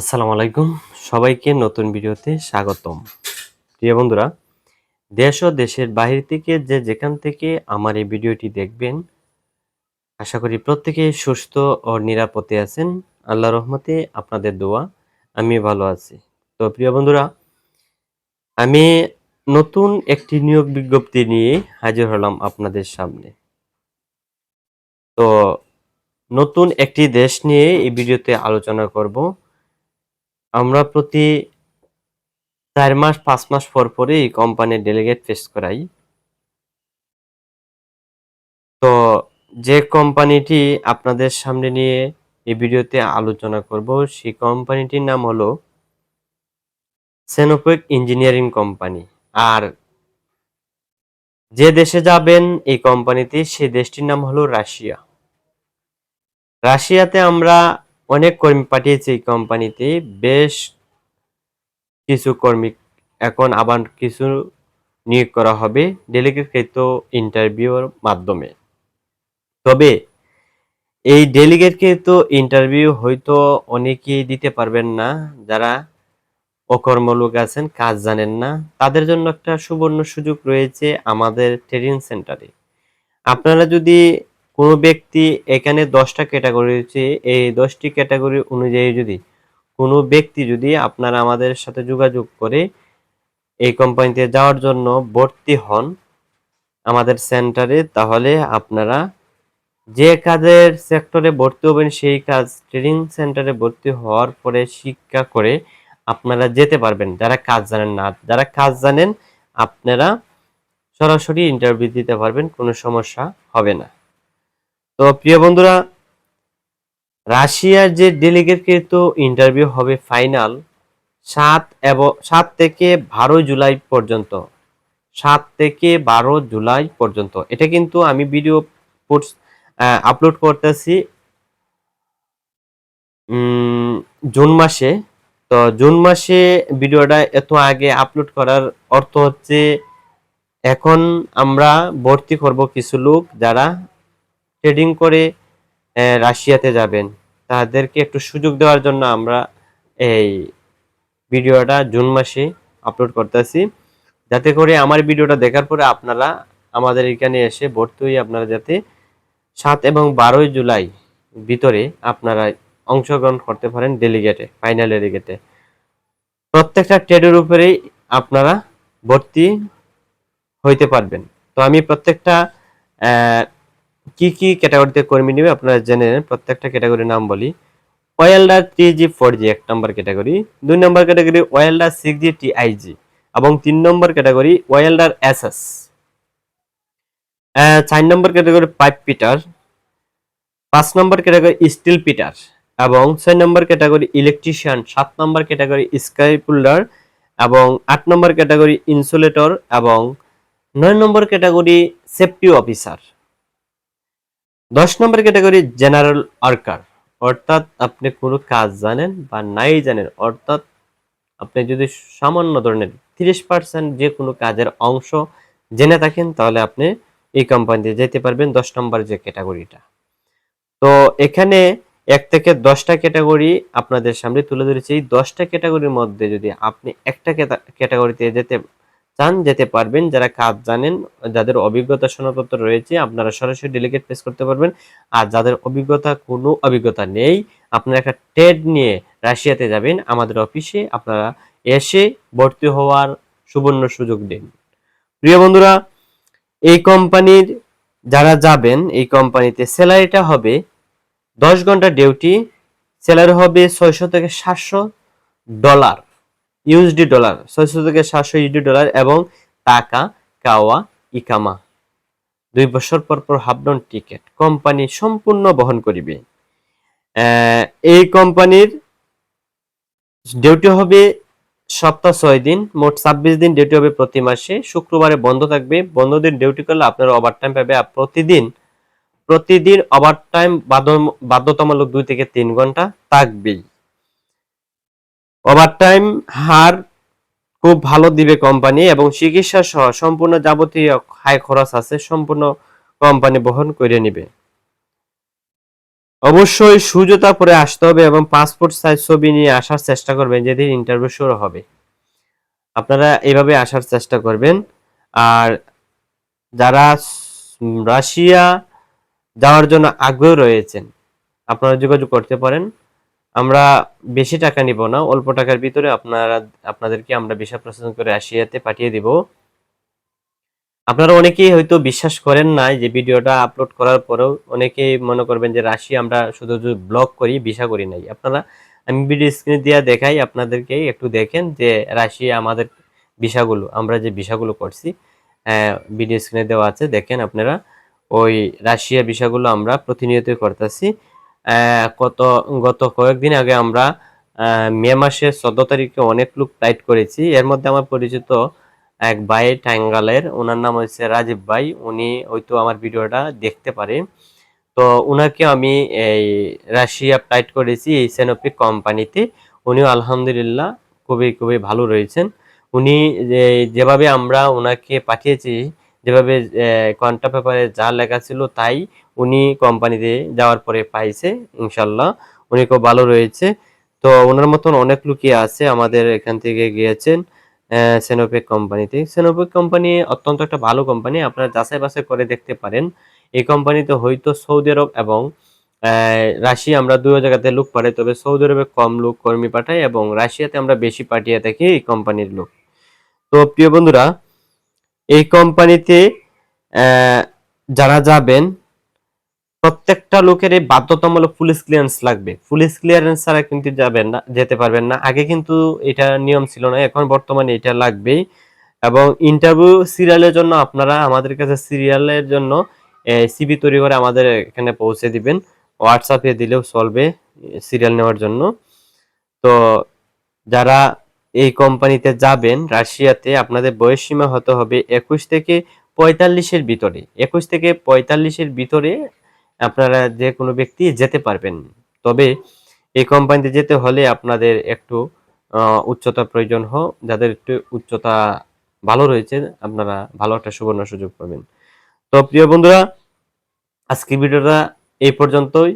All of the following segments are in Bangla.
আসসালামু আলাইকুম। সবাইকে নতুন ভিডিওতে স্বাগতম। প্রিয় বন্ধুরা, দেশ ও দেশের বাহির থেকে যে যেখান থেকে আমার এই ভিডিওটি দেখবেন, আশা করি প্রত্যেকে সুস্থ ও নিরাপদে আছেন। আল্লাহ রহমতে আপনাদের দোয়া, আমি ভালো আছি। তো প্রিয় বন্ধুরা, আমি নতুন একটি নিয়োগ বিজ্ঞপ্তি নিয়ে হাজির হলাম আপনাদের সামনে। তো নতুন একটি দেশ নিয়ে এই ভিডিওতে আলোচনা করব। আমরা প্রতি চার মাস, পাঁচ মাস পর পরে এই কোম্পানির ডেলিগেট ফেস করাই। তো যে কোম্পানিটি আপনাদের সামনে নিয়ে এই ভিডিওতে আলোচনা করব, সেই কোম্পানিটির নাম হলো সেনোপেক ইঞ্জিনিয়ারিং কোম্পানি আর যে দেশে যাবেন এই কোম্পানিতে সেই দেশটির নাম হলো রাশিয়া। রাশিয়াতে আমরা অনেক কর্মী পাঠিয়েছি এই কোম্পানিতে, বেশ কিছু কর্মী এখন আবার কিছু নিয়োগ করা হবে ডেলিগেটকৃত ইন্টারভিউর মাধ্যমে। তবে এই ডেলিগেটকৃত ইন্টারভিউ হয়তো অনেকেই দিতে পারবেন না, যারা অকর্মলোক আছেন, কাজ জানেন না। তাদের জন্য একটা সুবর্ণ সুযোগ রয়েছে আমাদের ট্রেনিং সেন্টারে। আপনারা যদি কোনো ব্যক্তি এখানে দশটা ক্যাটাগরি রয়েছে, এই দশটি ক্যাটাগরি অনুযায়ী যদি কোনো ব্যক্তি যদি আপনারা আমাদের সাথে যোগাযোগ করে এই কোম্পানিতে যাওয়ার জন্য ভর্তি হন আমাদের সেন্টারে তাহলে আপনারা যে কাজের সেক্টরে ভর্তি হবেন, সেই কাজ ট্রেনিং সেন্টারে ভর্তি হওয়ার পরে শিক্ষা করে আপনারা যেতে পারবেন। যারা কাজ জানেন না, যারা কাজ জানেন, আপনারা সরাসরি ইন্টারভিউ দিতে পারবেন, কোনো সমস্যা হবে না। তো প্রিয় বন্ধুরা, রাশিয়ার যে ডেলিগেট কিন্তু ইন্টারভিউ হবে ফাইনাল সাত এবং, সাত থেকে বারো জুলাই পর্যন্ত, সাত থেকে বারো জুলাই পর্যন্ত। এটা কিন্তু আমি ভিডিও আপলোড করতেছি জুন মাসে। তো জুন মাসে ভিডিওটা এত আগে আপলোড করার অর্থ হচ্ছে, এখন আমরা ভর্তি করব কিছু লোক যারা ট্রেডিং করে রাশিয়াতে যাবেন। তাদেরকে একটু সুযোগ দেওয়ার জন্য আমরা এই ভিডিওটা জুন মাসে আপলোড করতেছি। যাতে করে আমার ভিডিওটা দেখার পরে আপনারা আমাদের এখানে এসে ভর্তি হয়ে আপনারা যাতে সাত এবং বারোই জুলাই ভিতরে আপনারা অংশগ্রহণ করতে পারেন ডেলিগেটে ফাইনাল ডেলিগেটে প্রত্যেকটা ট্রেডের উপরেই আপনারা ভর্তি হইতে পারবেন। তো আমি প্রত্যেকটা কি কি ক্যাটাগরিতে কর্মী নেবে আপনারা জেনে নেন, প্রত্যেকটা ক্যাটাগরির নাম বলি। ওয়েলডার থ্রি জি, ফোর জি, এক নম্বর ক্যাটাগরি দুই number category welder six G, T I G. এবং তিন number category welder S S. চার নম্বর ক্যাটাগরি পাইপ পিটার পাঁচ নম্বর ক্যাটাগরি স্টিল পিটার এবং ছয় নম্বর ক্যাটাগরি ইলেকট্রিশিয়ান। সাত নম্বর ক্যাটাগরি স্কাই পুল্ডার এবং আট নম্বর ক্যাটাগরি ইনসুলেটর। এবং নয় নম্বর ক্যাটাগরি সেফটি অফিসার। দশ নম্বর ক্যাটাগরি জেনারেল ওয়ার্কার অর্থাৎ আপনি কোনো কাজ জানেন বা নাই জানেন, অর্থাৎ আপনি যদি সামান্য ধরনের তিরিশ পার্সেন্ট যে কোনো কাজের অংশ জেনে থাকেন, তাহলে আপনি এই কোম্পানিতে যেতে পারবেন দশ নম্বর যে ক্যাটাগরিটা তো এখানে এক থেকে দশটা ক্যাটাগরি আপনাদের সামনে তুলে ধরেছি। এই দশটা ক্যাটাগরির মধ্যে যদি আপনি একটা ক্যাটাগরিতে যেতে চান, যেতে পারবেন। যারা কাজ জানেন, যাদের অভিজ্ঞতা সনদপত্র রয়েছে, আপনারা সরাসরি ডেলিগেট পেশ করতে পারবেন। আর যাদের অভিজ্ঞতা, কোনো অভিজ্ঞতা নেই, আপনারা একটা টেড নিয়ে রাশিয়াতে যাবেন। আমাদের অফিসে আপনারা এসে ভর্তি হওয়ার সুবর্ণ সুযোগ দিন। প্রিয় বন্ধুরা, এই কোম্পানির যারা যাবেন, এই কোম্পানিতে স্যালারিটা হবে দশ ঘণ্টা ডিউটি। স্যালারি হবে ছয়শো থেকে সাতশো ডলার। ইউএসডি ডলার ছয়শো থেকে সাতশো ইউডি ডলার এবং টাকা, কাওয়া, ইকামা। দুই বছর পর পর হাফডন টিকিট, কোম্পানি সম্পূর্ণ বহন করিবে। এই কোম্পানির ডিউটি হবে সপ্তাহ ছয় দিন, মোট ছাব্বিশ দিন ডিউটি হবে প্রতি মাসে। শুক্রবারে বন্ধ থাকবে। বন্ধ দিন ডিউটি করলে আপনারা ওভার টাইম পাবে আর প্রতিদিন প্রতিদিন ওভার টাইম বাধ্যতামূলক দুই থেকে তিন ঘণ্টা থাকবেই। ওভারটাইম হার খুব ভালো দিবে কোম্পানি এবং চিকিৎসা সহ সম্পূর্ণ যাবতীয় হাই খরচ আছে, সম্পূর্ণ কোম্পানি বহন করে নিবে। অবশ্যই সুজতা পরে আসতে হবে এবং পাসপোর্ট সাইজ ছবি নিয়ে আসার চেষ্টা করবেন যেদিন ইন্টারভিউ শুরু হবে। আপনারা এভাবে আসার চেষ্টা করবেন। আর যারা রাশিয়া যাওয়ার জন্য আগ্রহ রয়েছেন, আপনারা যোগাযোগ করতে পারেন। আমরা বেশি টাকা নিব না, অল্প টাকার ভিতরে আপনারা, আপনাদেরকে আমরা ভিসা প্রসেসিং করে রাশিয়াতে পাঠিয়ে দিব। আপনারা অনেকেই হয়তো বিশ্বাস করেন না যে ভিডিওটা আপলোড করার পরেও অনেকেই মনে করবেন যে রাশিয়া আমরা শুধু ব্লগ করি, ভিসা করি নাই। আপনারা, আমি ভিডিও স্ক্রিনে দিয়ে দেখাই, আপনাদেরকে একটু দেখেন যে রাশিয়া আমাদের ভিসাগুলো, আমরা যে ভিসাগুলো করছি ভিডিও স্ক্রিনে দেওয়া আছে, দেখেন আপনারা। ওই রাশিয়া ভিসাগুলো আমরা প্রতিনিয়তই করতেছি। কত, গত কয়েকদিন আগে আমরা মে মাসের চোদ্দ তারিখে অনেক লোক ফ্লাইট করেছি। এর মধ্যে আমার পরিচিত এক ভাই টাঙ্গালের, ওনার নাম হচ্ছে রাজীব ভাই। উনি হয়তো আমার ভিডিওটা দেখতে পারে। তো উনাকে আমি এই রাশিয়া ফ্লাইট করেছি, এই সেনোপিক কোম্পানিতে উনিও আলহামদুলিল্লাহ খুবই খুবই ভালো রয়েছেন। উনি যেভাবে আমরা ওনাকে পাঠিয়েছি যেভাবে কন্টা পেপারে যা লেখা ছিল তাই উনি কোম্পানিতে যাওয়ার পরে পাইছে, ইনশাল্লাহ। উনি খুব ভালো রয়েছে। তো ওনার মতন অনেক লোকই আছে আমাদের এখান থেকে গিয়েছেন সেনোপেক কোম্পানিতে সেনোপেক কোম্পানি অত্যন্ত একটা ভালো কোম্পানি আপনারা যাচাই বাছাই করে দেখতে পারেন। এই কোম্পানিতে হয়তো সৌদি আরব এবং রাশিয়া আমরা দুই জায়গাতে লোক পাঠাই, তবে সৌদি আরবে কম লোক কর্মী পাঠাই এবং রাশিয়াতে আমরা বেশি পাঠিয়ে থাকি এই কোম্পানির লোক। তো প্রিয় বন্ধুরা এই কোম্পানিতে যারা যাবেন, প্রত্যেকটা লোকের এই বাধ্যতামূলক পুলিশ ক্লিয়ারেন্স লাগবে। পুলিশ ক্লিয়ারেন্স ছাড়া কিন্তু যাবেন না, যেতে পারবেন না। আগে কিন্তু এটা নিয়ম ছিল না, এখন বর্তমানে এটা লাগবেই। এবং ইন্টারভিউ সিরিয়ালের জন্য আপনারা আমাদের কাছে সিরিয়ালের জন্য সিবি তৈরি করে আমাদের এখানে পৌঁছে দিবেন। হোয়াটসঅ্যাপে দিলেও চলবে সিরিয়াল নেওয়ার জন্য। তো যারা এই কোম্পানিতে যাবেন, রাশিয়াতে আপনাদের বয়স সীমা হতে হবে একুশ থেকে পঁয়তাল্লিশের ভিতরে। একুশ থেকে পঁয়তাল্লিশের ভিতরে আপনারা যে কোনো ব্যক্তি যেতে পারবেন। তবে এই কোম্পানিতে যেতে হলে আপনাদের একটু উচ্চতা প্রয়োজন হোক যাদের একটু উচ্চতা ভালো রয়েছে, আপনারা ভালো একটা সুবর্ণ সুযোগ পাবেন। তো প্রিয় বন্ধুরা, আজকের ভিডিওটা এই পর্যন্তই।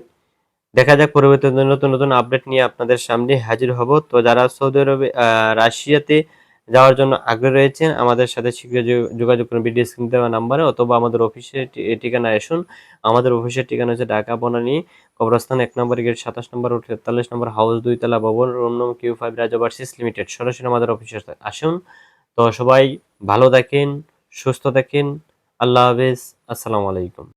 দেখা যাক পরবর্তীতে নতুন নতুন আপডেট নিয়ে আপনাদের সামনে হাজির হব। তো যারা সৌদি আরবে রাশিয়াতে যাওয়ার জন্য আগ্রহ রয়েছেন, আমাদের সাথে শীঘ্র যোগাযোগ করুন ভিডিও স্ক্রিন দেওয়া নাম্বারে অথবা আমাদের অফিসের ঠি- ঠিকানায় আসুন। আমাদের অফিসের ঠিকানা হচ্ছে ঢাকা, বনানী, কবরস্থান এক নম্বর গেট সাতাশ নম্বর ও তেতাল্লিশ নম্বর হাউস দুই তলা ভবন, রুম নং কিউ ফাইভ রাজবার্সিস লিমিটেড। সরাসরি আমাদের অফিসে আসুন। তো সবাই ভালো থাকেন, সুস্থ থাকেন। আল্লাহ হাফেজ। আসসালামু আলাইকুম।